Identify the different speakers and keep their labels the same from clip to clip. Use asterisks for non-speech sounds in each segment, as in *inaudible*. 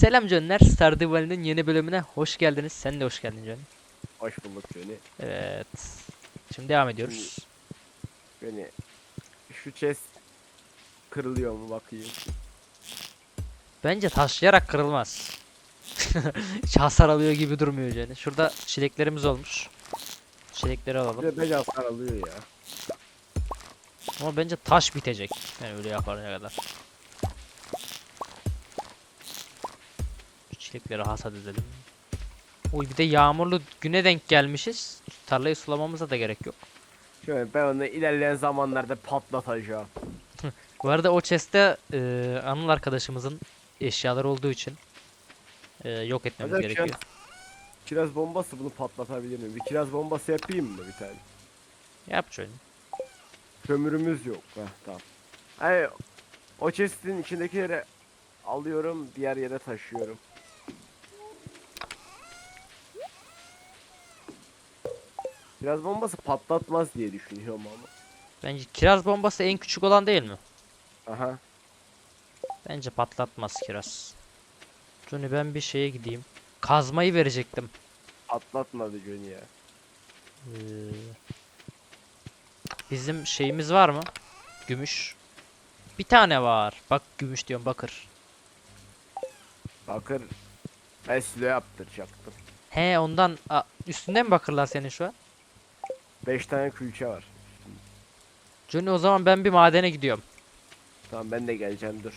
Speaker 1: Selam Canlar, Stardew Valley'nin yeni bölümüne hoş geldiniz. Sen de hoş geldin Can.
Speaker 2: Hoş bulduk Johnny.
Speaker 1: Evet. Şimdi devam ediyoruz.
Speaker 2: Johnny. Şu chest kırılıyor mu bakayım.
Speaker 1: Bence taşlayarak kırılmaz. Hiç *laughs* hasar alıyor gibi durmuyor Can. Şurada çileklerimiz olmuş. Çilekleri alalım.
Speaker 2: Bir de bence hasar alıyor ya.
Speaker 1: Ama bence taş bitecek. Yani öyle yapana kadar. Şu çilekleri hasat edelim. Uy bir de yağmurlu güne denk gelmişiz. Tarlayı sulamamıza da gerek yok.
Speaker 2: Şöyle ben onu ilerleyen zamanlarda patlatacağım. *laughs*
Speaker 1: Bu arada o chest'te e, Anıl arkadaşımızın eşyaları olduğu için e, yok etmemiz
Speaker 2: Hadi
Speaker 1: gerekiyor.
Speaker 2: kiraz, kiraz bombası bunu patlatabilir mi? Bir kiraz bombası yapayım mı bir tane?
Speaker 1: Yap şöyle.
Speaker 2: Kömürümüz yok. Heh, tamam. Hani o chest'in içindekileri alıyorum diğer yere taşıyorum. Kiraz bombası patlatmaz diye düşünüyorum ama.
Speaker 1: Bence kiraz bombası en küçük olan değil mi?
Speaker 2: Aha.
Speaker 1: Bence patlatmaz kiraz. Johnny ben bir şeye gideyim. Kazmayı verecektim.
Speaker 2: Patlatmadı Johnny ya.
Speaker 1: Ee, bizim şeyimiz var mı? Gümüş. Bir tane var. Bak gümüş diyorum bakır.
Speaker 2: Bakır ben silo yaptıracaktım.
Speaker 1: He ondan Aa, üstünde mi bakırlar senin şu an?
Speaker 2: 5 tane külçe var.
Speaker 1: Johnny o zaman ben bir madene gidiyorum.
Speaker 2: Tamam ben de geleceğim dur.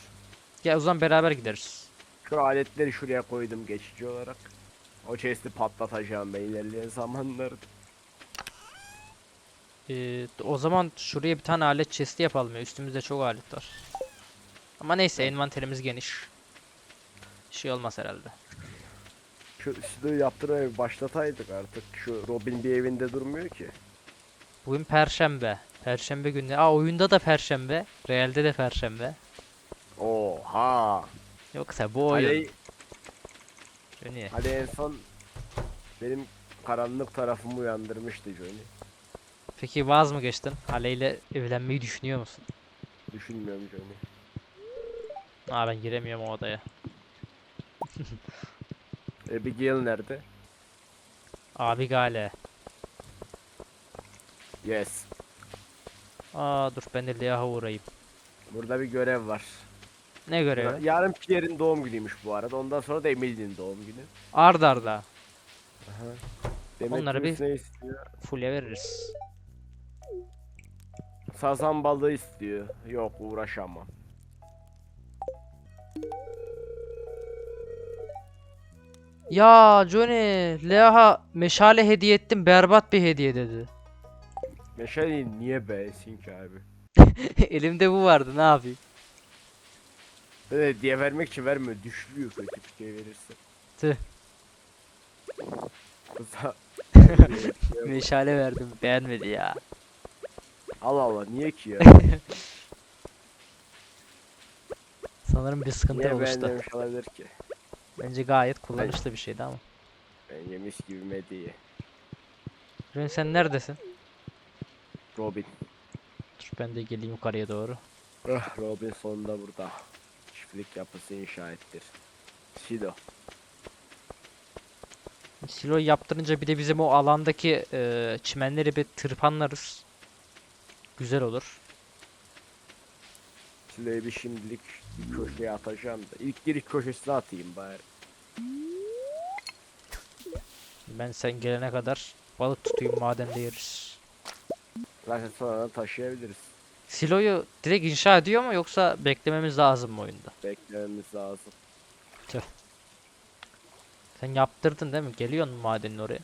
Speaker 1: Gel o zaman beraber gideriz.
Speaker 2: Şu aletleri şuraya koydum geçici olarak. O chest'i patlatacağım ben ilerleyen zamanlarda.
Speaker 1: Ee, o zaman şuraya bir tane alet chest'i yapalım ya. Üstümüzde çok alet var. Ama neyse envanterimiz geniş. Şey olmaz herhalde.
Speaker 2: Şu siloyu yaptırmaya başlataydık artık. Şu Robin bir evinde durmuyor ki.
Speaker 1: Bugün perşembe. Perşembe günü. Aa oyunda da perşembe. Realde de perşembe.
Speaker 2: Oha.
Speaker 1: Yoksa bu oyun.
Speaker 2: Ali,
Speaker 1: Johnny.
Speaker 2: Ali en son benim karanlık tarafımı uyandırmıştı Johnny.
Speaker 1: Peki vaz mı geçtin? Ale ile evlenmeyi düşünüyor musun?
Speaker 2: Düşünmüyorum Johnny.
Speaker 1: Aa ben giremiyorum o odaya.
Speaker 2: Abigail nerede?
Speaker 1: Abi gale.
Speaker 2: Yes.
Speaker 1: Aa dur ben de Leah'a uğrayayım.
Speaker 2: Burada bir görev var.
Speaker 1: Ne görevi?
Speaker 2: Yarın Pierre'in doğum günüymüş bu arada. Ondan sonra da Emily'nin doğum günü.
Speaker 1: Ard arda. Onları bir-? Full'e veririz.
Speaker 2: Sazan balığı istiyor. Yok uğraşamam.
Speaker 1: Ya Johnny, Leah'a meşale hediye ettim. Berbat bir hediye dedi.
Speaker 2: Meşaleyi niye beğensin ki abi? *laughs*
Speaker 1: Elimde bu vardı. Ne yapayım?
Speaker 2: Ben de hediye vermek için vermiyor. Düşüyor kötü bir şey verirse.
Speaker 1: Tüh. *laughs*
Speaker 2: Kıza. *laughs*
Speaker 1: Meşale verdim. Beğenmedi ya.
Speaker 2: Allah Allah niye ki ya?
Speaker 1: Sanırım bir sıkıntı
Speaker 2: niye
Speaker 1: oluştu.
Speaker 2: beğenmemiş olabilir ki?
Speaker 1: Bence gayet kullanışlı bir şeydi ama.
Speaker 2: Ben yemiş gibi mediyi.
Speaker 1: Johnny sen neredesin?
Speaker 2: Robin.
Speaker 1: Dur ben de geleyim yukarıya doğru.
Speaker 2: Ah Robin sonunda burada. Çiftlik yapısı inşa ettir. Silo.
Speaker 1: Silo yaptırınca bir de bizim o alandaki e, çimenleri bir tırpanlarız. Güzel olur.
Speaker 2: Silo'yu bir şimdilik bir köşeye atacağım da. İlk giriş köşesine atayım bari.
Speaker 1: Ben sen gelene kadar balık tutayım madende yeriz.
Speaker 2: Zaten sonradan taşıyabiliriz.
Speaker 1: Silo'yu direkt inşa ediyor mu yoksa beklememiz lazım mı oyunda?
Speaker 2: Beklememiz lazım.
Speaker 1: Sen yaptırdın değil mi? Geliyorsun madenin oraya.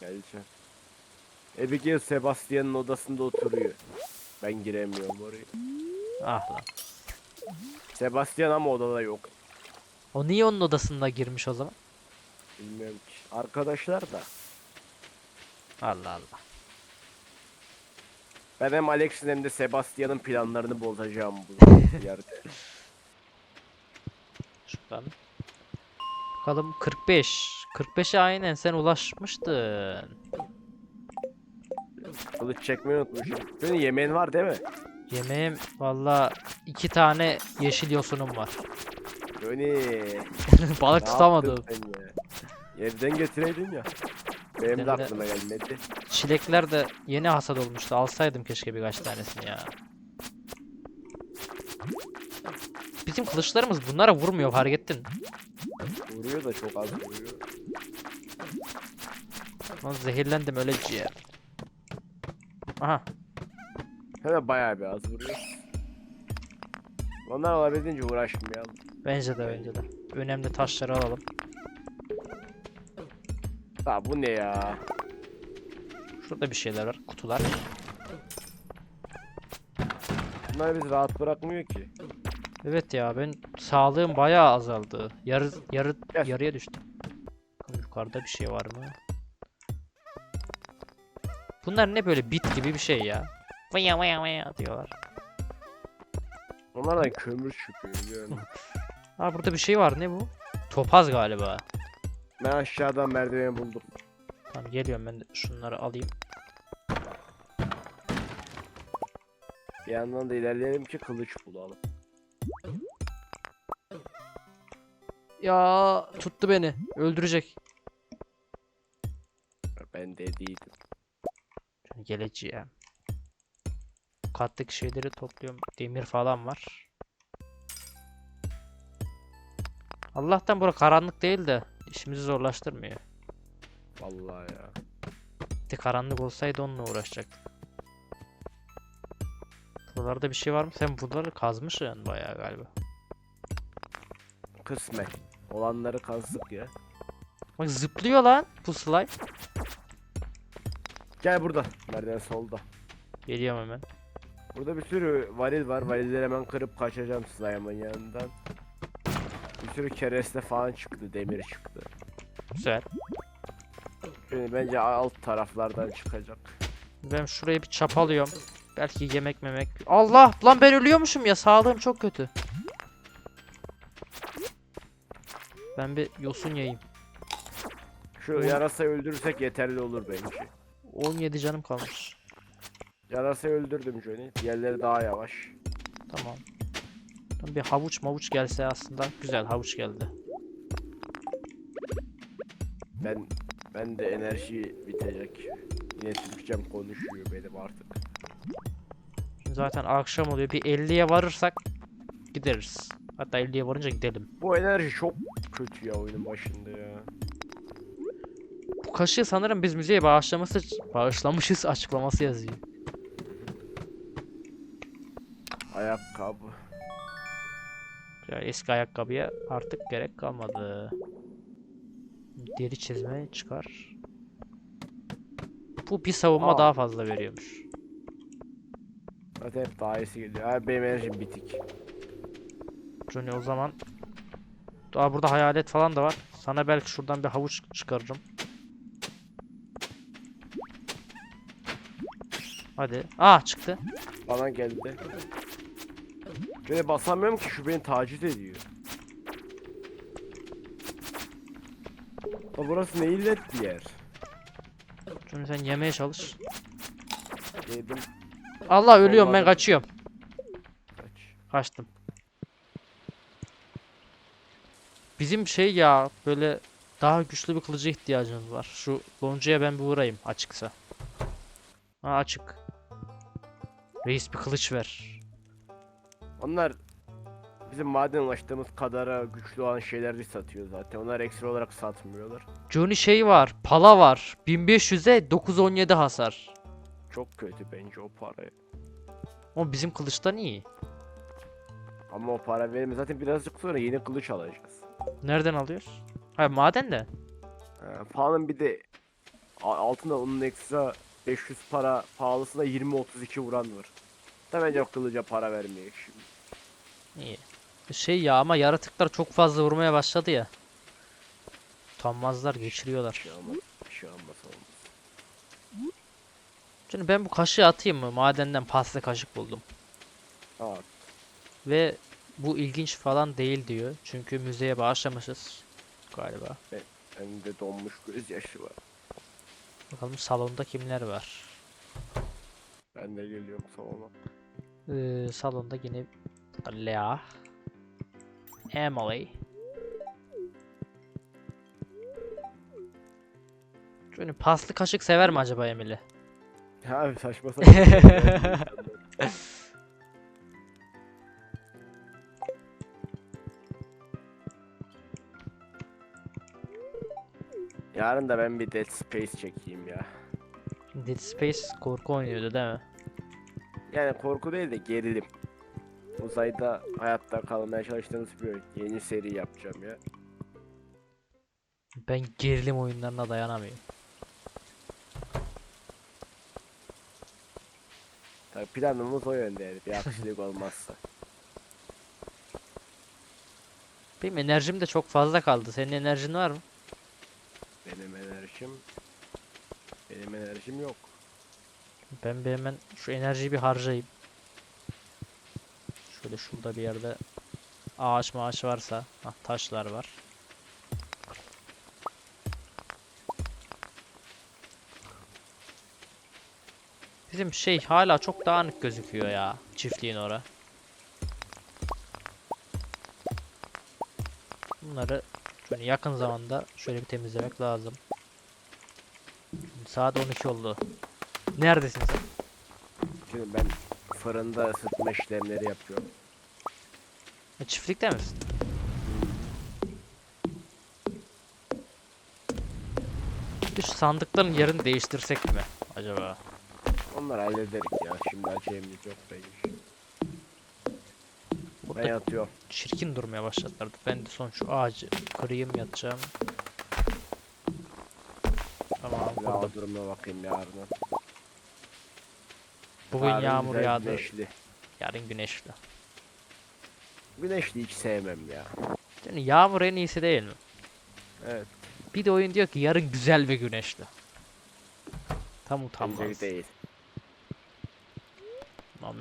Speaker 2: Geleceğim. Abigail Sebastian'ın odasında oturuyor. Ben giremiyorum oraya.
Speaker 1: Ah lan.
Speaker 2: Sebastian ama odada yok.
Speaker 1: O niye onun odasında girmiş o zaman?
Speaker 2: Bilmiyorum ki. Arkadaşlar da.
Speaker 1: Allah Allah.
Speaker 2: Ben hem Alex'in hem de Sebastian'ın planlarını bozacağım bu *laughs* yerde.
Speaker 1: Şuradan. Bakalım 45. 45'e aynen sen ulaşmıştın.
Speaker 2: Kılıç çekmeyi unutmuşum. Senin yemeğin var değil mi?
Speaker 1: Yemeğim valla iki tane yeşil yosunum var.
Speaker 2: Johnny. *laughs*
Speaker 1: Balık
Speaker 2: ne
Speaker 1: tutamadım.
Speaker 2: Evden getireydin ya. Benim
Speaker 1: Ben
Speaker 2: de
Speaker 1: de-
Speaker 2: aklıma gelmedi.
Speaker 1: Çilekler de yeni hasat olmuştu. Alsaydım keşke birkaç tanesini ya. Bizim kılıçlarımız bunlara vurmuyor fark ettin.
Speaker 2: Vuruyor da çok az vuruyor.
Speaker 1: Lan zehirlendim öleceğim. Aha
Speaker 2: Hemen bayağı bir az vuruyor. Onlar olabildiğince uğraşmayalım.
Speaker 1: bence de bence de. Önemli taşları alalım.
Speaker 2: Ha bu ne ya?
Speaker 1: Şurada bir şeyler var. Kutular.
Speaker 2: Bunlar bizi rahat bırakmıyor ki.
Speaker 1: Evet ya ben sağlığım bayağı azaldı. Yarı yarı
Speaker 2: Gel.
Speaker 1: yarıya düştüm. Yukarıda bir şey var mı? Bunlar ne böyle bit gibi bir şey ya. Vaya vaya vaya diyorlar.
Speaker 2: Onlardan kömür çıkıyor musun?
Speaker 1: Aa burada bir şey var ne bu? Topaz galiba.
Speaker 2: ben aşağıdan merdiveni buldum.
Speaker 1: Tamam geliyorum ben de şunları alayım.
Speaker 2: Bir yandan da ilerleyelim ki kılıç bulalım.
Speaker 1: Ya tuttu beni. Öldürecek.
Speaker 2: Ben dediydim.
Speaker 1: Şöyle geleceğim. Kattaki şeyleri topluyorum. Demir falan var. Allah'tan bura karanlık değil de işimizi zorlaştırmıyor.
Speaker 2: Vallahi ya.
Speaker 1: De karanlık olsaydı onunla uğraşacaktık. Buralarda bir şey var mı? Sen buraları kazmışsın bayağı galiba.
Speaker 2: Kısmet. Olanları kazdık ya.
Speaker 1: Bak zıplıyor lan bu slime.
Speaker 2: Gel burada. Merdiven solda.
Speaker 1: Geliyorum hemen.
Speaker 2: Burada bir sürü varil var. Varilleri hemen kırıp kaçacağım slime'ın yanından. Bir sürü kereste falan çıktı. Demir çıktı.
Speaker 1: Güzel.
Speaker 2: Şimdi bence alt taraflardan çıkacak.
Speaker 1: Ben şurayı bir çapalıyorum. Belki yemek memek. Allah! Lan ben ölüyormuşum ya. Sağlığım çok kötü. Ben bir yosun yiyeyim.
Speaker 2: Şu yarasayı öldürürsek yeterli olur bence.
Speaker 1: 17 canım kalmış.
Speaker 2: Yarasayı öldürdüm Johnny. Diğerleri daha yavaş.
Speaker 1: Tamam. Tam bir havuç mavuç gelse aslında güzel havuç geldi.
Speaker 2: Ben ben de enerji bitecek. Yine Türkçem konuşuyor benim artık.
Speaker 1: Şimdi zaten akşam oluyor. Bir 50'ye varırsak gideriz. Hatta 50'ye varınca gidelim.
Speaker 2: Bu enerji çok kötü ya oyunun başında ya.
Speaker 1: Bu kaşığı sanırım biz müzeye bağışlaması bağışlamışız açıklaması yazıyor.
Speaker 2: Ayakkabı.
Speaker 1: Ya eski ayakkabıya artık gerek kalmadı. Deri çizme çıkar. Bu bir savunma
Speaker 2: Aa.
Speaker 1: daha fazla veriyormuş.
Speaker 2: Zaten hep daha iyisi geliyor. Abi benim enerjim bitik.
Speaker 1: Johnny o zaman daha burada hayalet falan da var. Sana belki şuradan bir havuç çıkarırım. Hadi. Aa çıktı.
Speaker 2: Bana geldi. Şöyle basamıyorum ki şu beni taciz ediyor. Ya burası ne illet bir yer.
Speaker 1: Johnny sen yemeye çalış.
Speaker 2: Yedim
Speaker 1: Allah ölüyorum ben kaçıyorum.
Speaker 2: kaç.
Speaker 1: Kaçtım. Bizim şey ya böyle daha güçlü bir kılıca ihtiyacımız var. Şu loncuya ben bir uğrayayım açıksa. Ha açık. Reis bir kılıç ver.
Speaker 2: Onlar bizim maden ulaştığımız kadara güçlü olan şeyleri satıyor zaten. Onlar ekstra olarak satmıyorlar.
Speaker 1: Johnny şey var, pala var. 1500'e 917 hasar.
Speaker 2: Çok kötü bence o para.
Speaker 1: O bizim kılıçtan iyi.
Speaker 2: Ama o para verme zaten birazcık sonra yeni kılıç alacağız.
Speaker 1: Nereden alıyoruz? Ha maden de.
Speaker 2: Ee, pahalının bir de a- altında onun ekstra 500 para pahalısına 20-32 vuran var. Da bence o kılıca para vermeyecek şimdi.
Speaker 1: İyi. Şey ya ama yaratıklar çok fazla vurmaya başladı ya. Utanmazlar,
Speaker 2: Bir
Speaker 1: geçiriyorlar.
Speaker 2: şey olmaz. Bir şey olmaz olmaz.
Speaker 1: Şimdi ben bu kaşığı atayım mı? Madenden paslı kaşık buldum.
Speaker 2: Aa,
Speaker 1: Ve bu ilginç falan değil diyor. Çünkü müzeye bağışlamışız galiba.
Speaker 2: bende donmuş gözyaşı var.
Speaker 1: Bakalım salonda kimler var?
Speaker 2: Ben de geliyorum salona.
Speaker 1: Ee, salonda yine Lea. Emily. Şöyle paslı kaşık sever mi acaba Emily?
Speaker 2: Abi saçma *laughs* sapan. Yarın da ben bir Dead Space çekeyim ya.
Speaker 1: Dead Space korku oynuyordu değil mi?
Speaker 2: Yani korku değil de gerilim. Uzayda hayatta kalmaya çalıştığınız bir yeni seri yapacağım ya.
Speaker 1: Ben gerilim oyunlarına dayanamıyorum.
Speaker 2: Tabii planımız o yönde yani bir aksilik olmazsa.
Speaker 1: Benim enerjim de çok fazla kaldı. Senin enerjin var mı?
Speaker 2: Benim enerjim... Benim enerjim yok.
Speaker 1: Ben bir hemen şu enerjiyi bir harcayayım. Şöyle şurada bir yerde ağaç maaş varsa, ah taşlar var. Bizim şey hala çok dağınık gözüküyor ya çiftliğin ora. Bunları şöyle yakın zamanda şöyle bir temizlemek lazım. Şimdi saat 12 oldu. Neredesin sen?
Speaker 2: Şimdi ben fırında ısıtma işlemleri yapıyorum.
Speaker 1: Ha, çiftlikte misin? Bir sandıkların yerini değiştirsek mi acaba?
Speaker 2: Onları hallederiz ya. Şimdi açayımız yok da iş. Ben
Speaker 1: Burada
Speaker 2: yatıyorum.
Speaker 1: çirkin durmaya başladılar. Ben de son şu ağacı kırayım yatacağım. Tamam kurdum.
Speaker 2: durumuna bakayım yarına.
Speaker 1: Bugün
Speaker 2: Yarın
Speaker 1: yağmur
Speaker 2: güzel
Speaker 1: yağdı.
Speaker 2: Güneşli.
Speaker 1: Yarın güneşli.
Speaker 2: Güneşli hiç sevmem ya.
Speaker 1: Yani yağmur en iyisi değil mi?
Speaker 2: Evet.
Speaker 1: Bir de oyun diyor ki yarın güzel ve güneşli. Tam utanmaz.
Speaker 2: değil.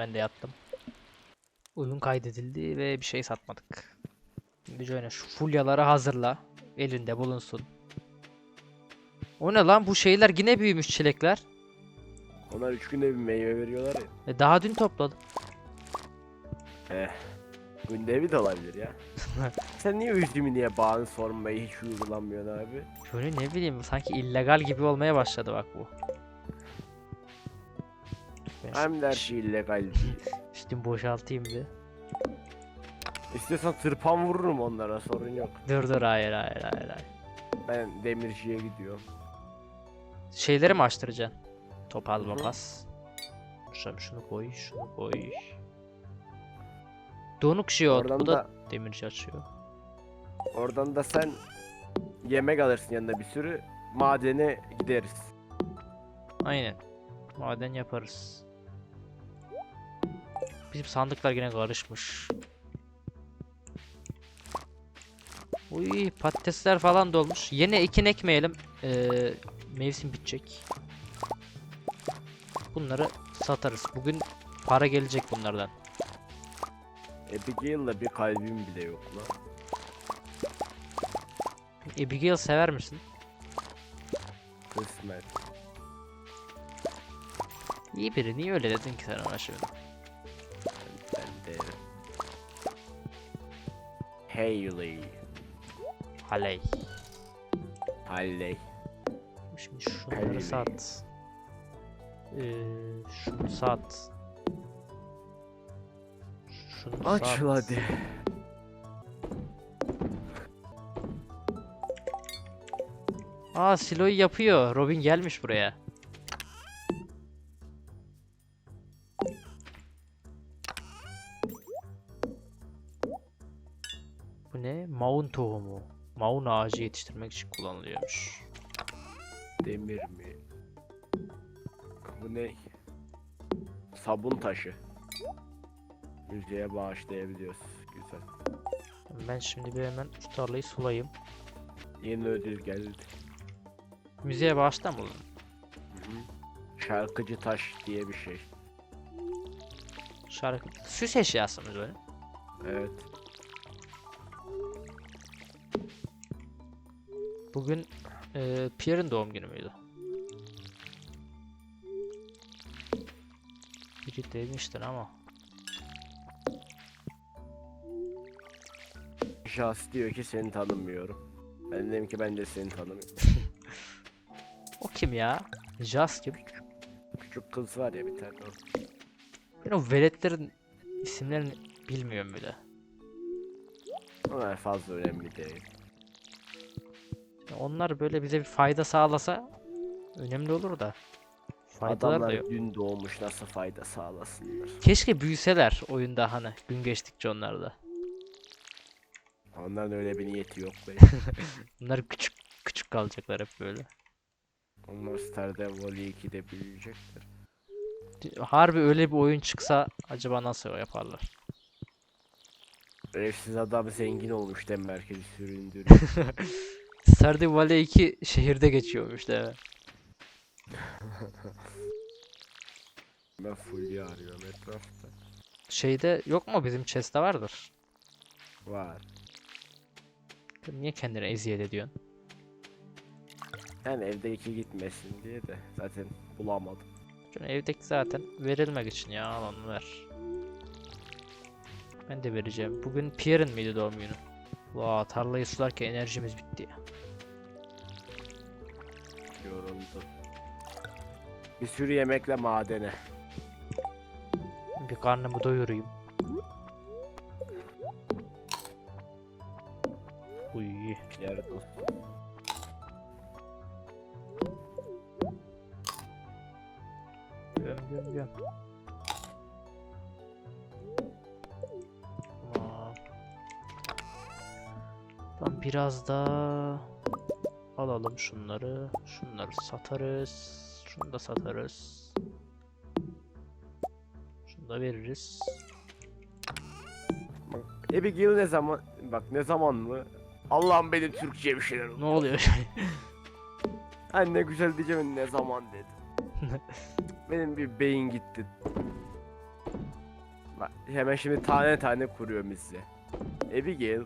Speaker 1: Ben de yattım. Oyun kaydedildi ve bir şey satmadık. Şimdi şöyle şu fulyaları hazırla. Elinde bulunsun. O ne lan bu şeyler yine büyümüş çilekler.
Speaker 2: Onlar üç günde bir meyve veriyorlar ya.
Speaker 1: E daha dün topladım.
Speaker 2: Eh. Günde bir de olabilir ya. *laughs* Sen niye üzümü niye bağını sormayı hiç uygulamıyorsun abi?
Speaker 1: Şöyle ne bileyim sanki illegal gibi olmaya başladı bak bu.
Speaker 2: Hem de her şey illegal değil.
Speaker 1: üstümü boşaltayım bir.
Speaker 2: İstiyorsan tırpan vururum onlara sorun yok.
Speaker 1: Dur dur hayır hayır hayır hayır.
Speaker 2: Ben demirciye gidiyorum.
Speaker 1: Şeyleri mi açtıracaksın? Topal makas. Şunu, şunu koy, şunu koy. Donuk jiyot.
Speaker 2: Oradan
Speaker 1: Bu da
Speaker 2: da
Speaker 1: demirci açıyor.
Speaker 2: oradan da sen yemek alırsın yanında bir sürü. Madene gideriz.
Speaker 1: Aynen. Maden yaparız. Bizim sandıklar yine karışmış. Uy patatesler falan dolmuş. Yine ekin ekmeyelim. Ee, mevsim bitecek. Bunları satarız. Bugün para gelecek bunlardan.
Speaker 2: Abigail'la bir kalbim bile yok lan.
Speaker 1: Abigail sever misin?
Speaker 2: Kısmet.
Speaker 1: İyi biri. Niye öyle dedin ki sen ona şimdi?
Speaker 2: Hayley.
Speaker 1: Haley.
Speaker 2: Halley.
Speaker 1: Şimdi şunları
Speaker 2: Haley.
Speaker 1: sat. Ee, şunu sat. Şunu sat.
Speaker 2: Açıl hadi.
Speaker 1: Aa Silo'yu yapıyor. Robin gelmiş buraya. Tohumu. Maun ağacı yetiştirmek için kullanılıyormuş.
Speaker 2: Demir mi? Bu ne? Sabun taşı. Müzeye bağışlayabiliyoruz. Güzel.
Speaker 1: Ben şimdi bir hemen şu tarlayı sulayayım.
Speaker 2: Yeni ödül geldi.
Speaker 1: Müzeye bağışta mı bulun?
Speaker 2: Hı hı. Şarkıcı taş diye bir şey.
Speaker 1: Şarkı. Süs eşyası mı böyle?
Speaker 2: Evet.
Speaker 1: Bugün eee Pierre'in doğum günü müydü? Biri demiştin ama.
Speaker 2: Şahs diyor ki seni tanımıyorum. Ben dedim ki ben de seni tanımıyorum. *laughs*
Speaker 1: O kim ya? Jas kim?
Speaker 2: Küçük kız var ya bir tane o.
Speaker 1: Ben o veletlerin isimlerini bilmiyorum bile.
Speaker 2: Onlar fazla önemli değil.
Speaker 1: Onlar böyle bize bir fayda sağlasa önemli olur da. Faydalar da
Speaker 2: Adamlar
Speaker 1: yok.
Speaker 2: dün doğmuş nasıl fayda sağlasınlar.
Speaker 1: Keşke büyüseler oyunda hani gün geçtikçe onlar da.
Speaker 2: Onların öyle bir niyeti yok be. *laughs*
Speaker 1: Bunlar küçük küçük kalacaklar hep böyle.
Speaker 2: Onlar Stardew Valley 2'de büyüyecekler.
Speaker 1: Harbi öyle bir oyun çıksa acaba nasıl yaparlar?
Speaker 2: Evsiz adam zengin olmuş dem merkezi süründürüyor. *laughs*
Speaker 1: Stardew Valley 2 şehirde geçiyormuş mi? *laughs*
Speaker 2: ben Fulya arıyorum etrafta.
Speaker 1: Şeyde yok mu bizim chest'te vardır.
Speaker 2: Var.
Speaker 1: Niye kendine eziyet ediyorsun?
Speaker 2: Yani evde iki gitmesin diye de zaten bulamadım.
Speaker 1: Çünkü evdeki zaten verilmek için ya al onu ver. Ben de vereceğim. Bugün Pierre'in miydi doğum günü? Vaa tarlayı sularken enerjimiz bitti ya.
Speaker 2: Yoruldu. Bir sürü yemekle madene.
Speaker 1: Bir karnımı doyurayım. Uy.
Speaker 2: Dostum.
Speaker 1: Göm göm göm. Tamam biraz da alalım şunları. Şunları satarız. Şunu da satarız. Şunu da veririz.
Speaker 2: Bak, Abigail ne zaman bak ne zaman mı? Allah'ım benim Türkçe bir şeyler
Speaker 1: Ne
Speaker 2: oldu.
Speaker 1: oluyor? *laughs*
Speaker 2: Hani ne güzel diyeceğim ne zaman dedi. *laughs* benim bir beyin gitti. Bak hemen şimdi tane tane kuruyorum size. Abigail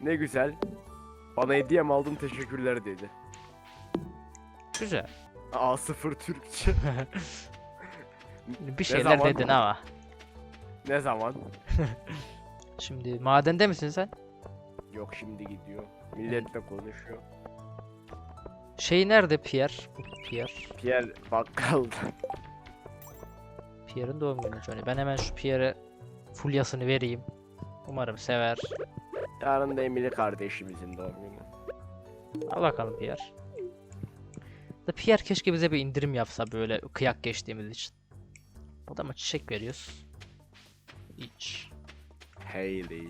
Speaker 2: ne güzel. Bana hediye mi aldın teşekkürler dedi.
Speaker 1: Güzel.
Speaker 2: A0 Türkçe. *laughs*
Speaker 1: Bir şeyler
Speaker 2: zaman?
Speaker 1: dedin ama.
Speaker 2: ne zaman? *laughs*
Speaker 1: Şimdi madende misin sen?
Speaker 2: Yok şimdi gidiyor. Milletle konuşuyor.
Speaker 1: Şey nerede Pierre? Bu Pierre.
Speaker 2: Pierre bakkalda.
Speaker 1: Pierre'in doğum günü Johnny. Ben hemen şu Pierre'e fulyasını vereyim. Umarım sever.
Speaker 2: Yarın da Emily kardeşimizin doğum günü.
Speaker 1: Al bakalım Pierre. Da Pierre keşke bize bir indirim yapsa böyle kıyak geçtiğimiz için. Adama çiçek veriyoruz. Hiç.
Speaker 2: Hayley.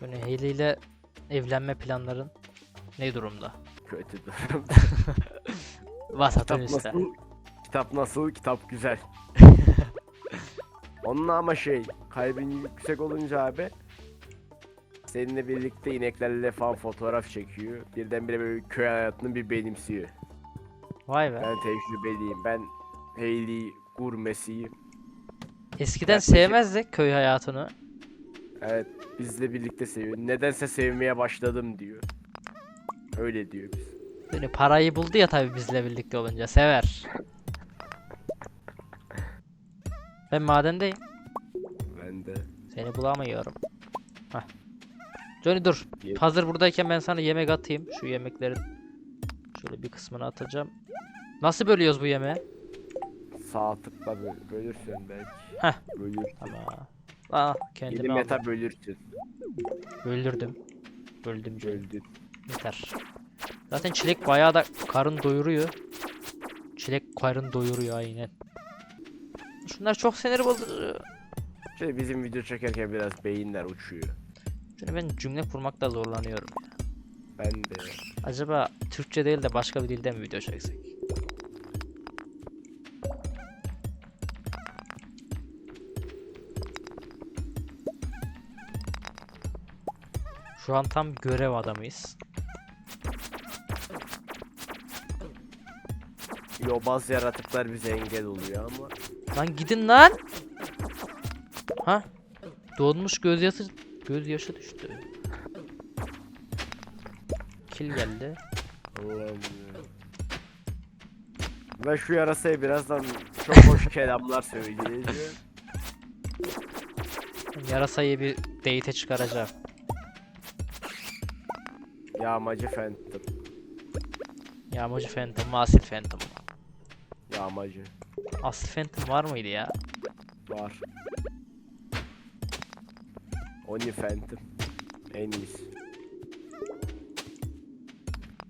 Speaker 1: Böyle Hayley ile evlenme planların ne durumda?
Speaker 2: Kötü durum. *laughs*
Speaker 1: Vasatın
Speaker 2: Kitap
Speaker 1: üstte.
Speaker 2: nasıl? Kitap nasıl? Kitap güzel. *laughs* Onun ama şey, kalbin yüksek olunca abi seninle birlikte ineklerle falan fotoğraf çekiyor. Birdenbire böyle köy hayatını bir benimsiyor.
Speaker 1: Vay be.
Speaker 2: Ben tecrübeliyim. Ben Hayley gurmesiyim.
Speaker 1: Eskiden
Speaker 2: Yaklaşık-
Speaker 1: sevmezdi köy hayatını.
Speaker 2: Evet, bizle birlikte seviyor. Nedense sevmeye başladım diyor. Öyle diyor biz.
Speaker 1: Böyle parayı buldu ya tabii bizle birlikte olunca sever. Ben madendeyim.
Speaker 2: Ben de.
Speaker 1: Seni bulamıyorum. Hah. Johnny dur.
Speaker 2: Ye-
Speaker 1: Hazır buradayken ben sana yemek atayım. Şu yemeklerin şöyle bir kısmını atacağım. Nasıl bölüyoruz bu yemeği?
Speaker 2: Sağ tıkla böl- bölürsün belki.
Speaker 1: Heh.
Speaker 2: Bölür.
Speaker 1: Tamam. Aa kendimi aldım.
Speaker 2: meta bölürsün.
Speaker 1: Öldürdüm. Öldüm Johnny.
Speaker 2: Böldün.
Speaker 1: Yeter. Zaten çilek bayağı da karın doyuruyor. Çilek karın doyuruyor aynen. Şunlar çok sinir bozucu.
Speaker 2: Şey bizim video çekerken biraz beyinler uçuyor.
Speaker 1: Çünkü ben cümle kurmakta zorlanıyorum.
Speaker 2: Ben de.
Speaker 1: Acaba Türkçe değil de başka bir dilde mi video çeksek? Şu an tam görev adamıyız.
Speaker 2: Yobaz yaratıklar bize engel oluyor ama.
Speaker 1: Lan gidin lan! Ha? Donmuş gözyaşı gözyaşı düştü. Kill geldi.
Speaker 2: Allah'ım ya. Ben şu yarasaya birazdan çok hoş kelamlar söyleyeceğim.
Speaker 1: Yarasayı bir date çıkaracağım.
Speaker 2: Yağmacı Phantom.
Speaker 1: Yağmacı Phantom mu Asil Phantom mu?
Speaker 2: Yağmacı.
Speaker 1: Asil Phantom var mıydı ya?
Speaker 2: Var. Oni Phantom. En iyisi.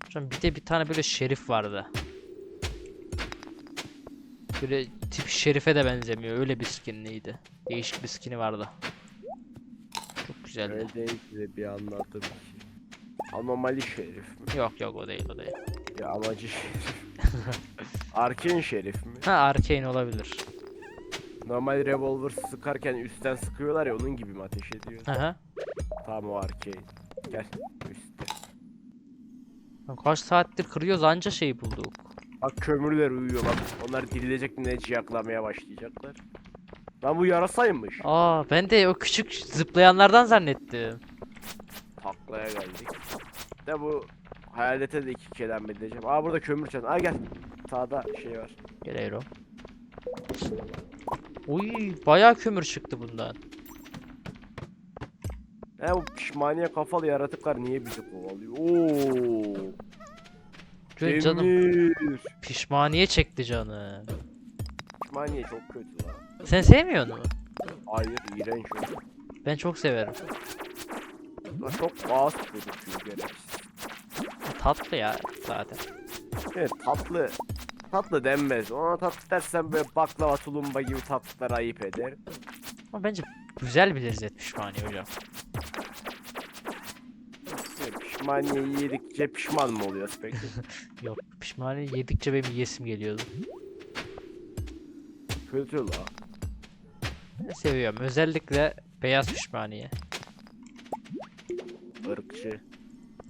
Speaker 1: Hocam bir de bir tane böyle şerif vardı. Böyle tip şerife de benzemiyor. Öyle bir skinliydi. Değişik bir skini vardı. Çok güzeldi.
Speaker 2: Öyle değil size bir anlattım. Anomali şerif mi?
Speaker 1: Yok yok o değil o değil.
Speaker 2: Yağmacı şerif. *laughs* Arkin şerif mi?
Speaker 1: Ha Arcane olabilir.
Speaker 2: Normal revolver sıkarken üstten sıkıyorlar ya onun gibi mi ateş ediyor?
Speaker 1: Hı.
Speaker 2: Tamam o Arcane. Gel üstte.
Speaker 1: Lan Kaç saattir kırıyoruz anca şey bulduk.
Speaker 2: Bak kömürler uyuyor bak. Onlar dirilecek ne ciyaklamaya başlayacaklar. Lan bu yarasaymış.
Speaker 1: Aa ben de o küçük zıplayanlardan zannettim.
Speaker 2: Taklaya geldik. De bu hayalete de iki kere edeceğim. Aa burada kömür çan. Aa gel. Sağda şey var.
Speaker 1: Geliyorum. Uy bayağı kömür çıktı bundan.
Speaker 2: Ne bu pişmaniye kafalı yaratıklar niye bizi kovalıyor? Oo.
Speaker 1: Can- Canım
Speaker 2: Demir.
Speaker 1: pişmaniye çekti canım.
Speaker 2: Pişmaniye çok kötü lan.
Speaker 1: Sen sevmiyor musun?
Speaker 2: Hayır iğrenç o.
Speaker 1: Ben çok severim.
Speaker 2: Lan Çok ağız gözüküyor gereksiz.
Speaker 1: Tatlı ya zaten.
Speaker 2: Evet tatlı. Tatlı denmez. Ona tatlı dersen böyle baklava tulumba gibi tatlılar ayıp eder.
Speaker 1: Ama bence güzel bir lezzet pişmaniye hocam.
Speaker 2: Evet, Pişmaniyeyi yedikçe pişman mı oluyoruz peki? *laughs*
Speaker 1: Yok pişmaniye yedikçe benim yesim geliyordu.
Speaker 2: Kötü la.
Speaker 1: Ben seviyorum. Özellikle beyaz pişmaniye.
Speaker 2: Irkçı.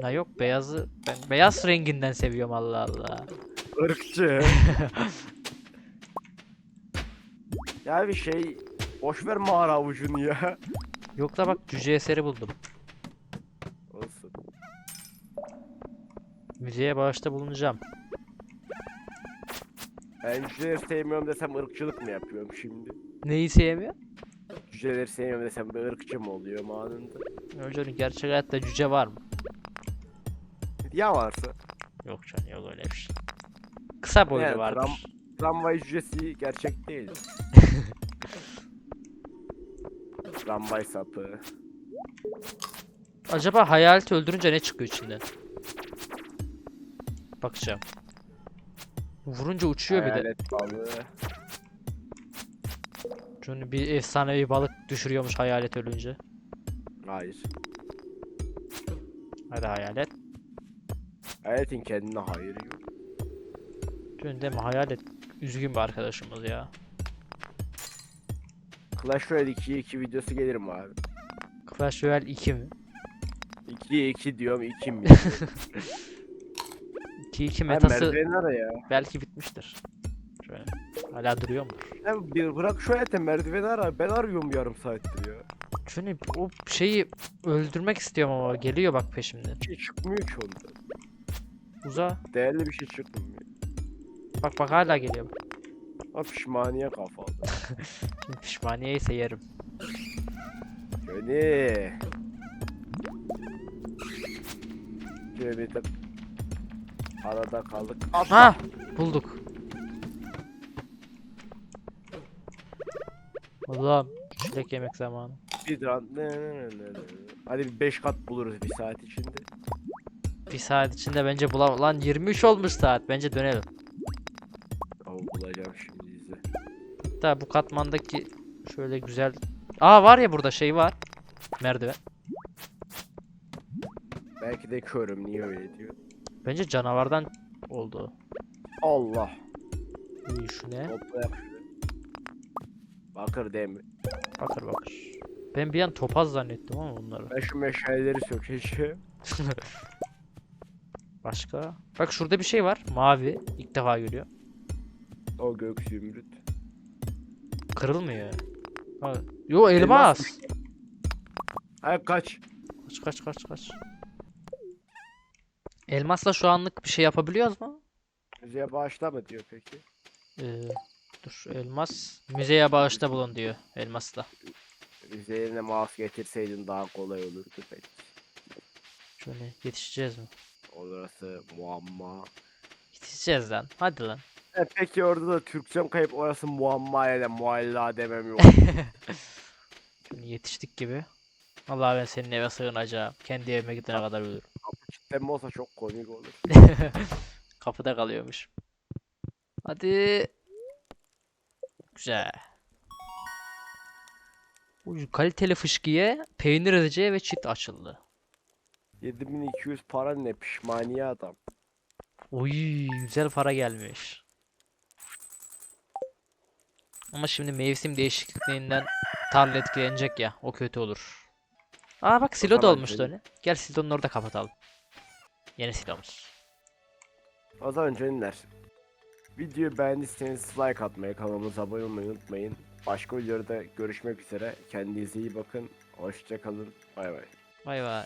Speaker 1: La yok beyazı ben beyaz renginden seviyorum Allah Allah.
Speaker 2: Irkçı. *laughs* ya bir şey boş ver mağara avucunu ya.
Speaker 1: Yok da bak cüce eseri buldum.
Speaker 2: Olsun.
Speaker 1: Müzeye bağışta bulunacağım.
Speaker 2: Ben cüceleri sevmiyorum desem ırkçılık mı yapıyorum şimdi?
Speaker 1: Neyi sevmiyor?
Speaker 2: Cüceleri sevmiyorum desem bir ırkçı mı oluyor anında?
Speaker 1: Hocam gerçek hayatta cüce var mı?
Speaker 2: Ya varsa.
Speaker 1: Yok canım yok öyle bir şey. Kısa boylu
Speaker 2: Yani
Speaker 1: vardır.
Speaker 2: tram- Tramvay cücesi gerçek değil. *laughs* Tramvay sapı.
Speaker 1: Acaba hayaleti öldürünce ne çıkıyor içinden? Bakacağım. Vurunca uçuyor bir de.
Speaker 2: Hayalet balığı.
Speaker 1: Çünkü bir efsanevi balık düşürüyormuş hayalet ölünce.
Speaker 2: Hayır.
Speaker 1: Hadi hayalet.
Speaker 2: Hayaletin kendine hayır yok.
Speaker 1: Çünkü değil mi hayalet üzgün bir arkadaşımız ya.
Speaker 2: Clash Royale 2'ye 2 videosu gelir mi abi?
Speaker 1: Clash Royale 2 mi?
Speaker 2: 2'ye 2 diyorum 2 mi? *laughs*
Speaker 1: 2-2
Speaker 2: Ben
Speaker 1: metası
Speaker 2: merdiveni ara ya.
Speaker 1: belki bitmiştir. Şöyle. Hala duruyor mu?
Speaker 2: Ya bir bırak şu hayalete merdiveni ara. Ben arıyorum yarım saattir ya.
Speaker 1: Çünkü o şeyi öldürmek istiyorum ama geliyor bak peşimden.
Speaker 2: Bir şey çıkmıyor ki ondan.
Speaker 1: Uza.
Speaker 2: Değerli bir şey çıkmıyor.
Speaker 1: Bak bak hala geliyor.
Speaker 2: Ha pişmaniye kafalı. *laughs*
Speaker 1: Şimdi pişmaniye ise yerim.
Speaker 2: Gönül. Şöyle bir de arada kaldık. Atla.
Speaker 1: Ha bulduk. Allah'ım çilek yemek zamanı.
Speaker 2: Bir dran. Ne, ne, ne, ne, ne. Hadi bir 5 kat buluruz bir saat içinde.
Speaker 1: Bir saat içinde bence bulam. Lan 23 olmuş saat. Bence dönelim. Hatta bu katmandaki şöyle güzel. Aa var ya burada şey var. Merdiven.
Speaker 2: Belki de körüm niye öyle diyor.
Speaker 1: Bence canavardan oldu.
Speaker 2: Allah.
Speaker 1: Uy şu ne?
Speaker 2: Bakır demir.
Speaker 1: Bakır bakır. Ben bir an topaz zannettim ama bunları.
Speaker 2: Ben şu meşaleleri sökeceğim. *laughs*
Speaker 1: Başka? Bak şurada bir şey var. Mavi. İlk defa görüyor.
Speaker 2: O gök zümrüt.
Speaker 1: Kırılmıyor. Ha. Yo elmas.
Speaker 2: Ay kaç.
Speaker 1: Kaç kaç kaç kaç. Elmasla şu anlık bir şey yapabiliyoruz mu?
Speaker 2: Müziğe bağışla mı diyor peki?
Speaker 1: Ee, dur elmas. Müzeye bağışta bulun diyor elmasla.
Speaker 2: Üzerine mouse getirseydin daha kolay olurdu peki.
Speaker 1: Johnny yetişeceğiz mi?
Speaker 2: Orası muamma.
Speaker 1: Yetişeceğiz lan. Hadi lan.
Speaker 2: E peki orada da Türkçem kayıp orası muamma ile mualla demem yok. *laughs*
Speaker 1: Johnny yetiştik gibi. Allah ben senin eve sığınacağım. Kendi evime gidene kadar ölürüm.
Speaker 2: Kitleme olsa çok komik olur. *laughs*
Speaker 1: Kapıda kalıyormuş. Hadi. Güzel. Bu kaliteli fışkiye peynir edeceği ve çit açıldı.
Speaker 2: 7200 para ne pişmaniye adam.
Speaker 1: Oy güzel para gelmiş. Ama şimdi mevsim değişikliğinden tarla etkilenecek ya. O kötü olur. Aa bak silo da
Speaker 2: zaman
Speaker 1: olmuş
Speaker 2: benim-
Speaker 1: Tony. Gel silonun orada kapatalım. Yeni silomuz.
Speaker 2: O zaman canlar. Videoyu beğendiyseniz like atmayı, kanalımıza abone olmayı unutmayın. Başka videoda görüşmek üzere. Kendinize iyi bakın. Hoşçakalın. Bay bay.
Speaker 1: Vay vay.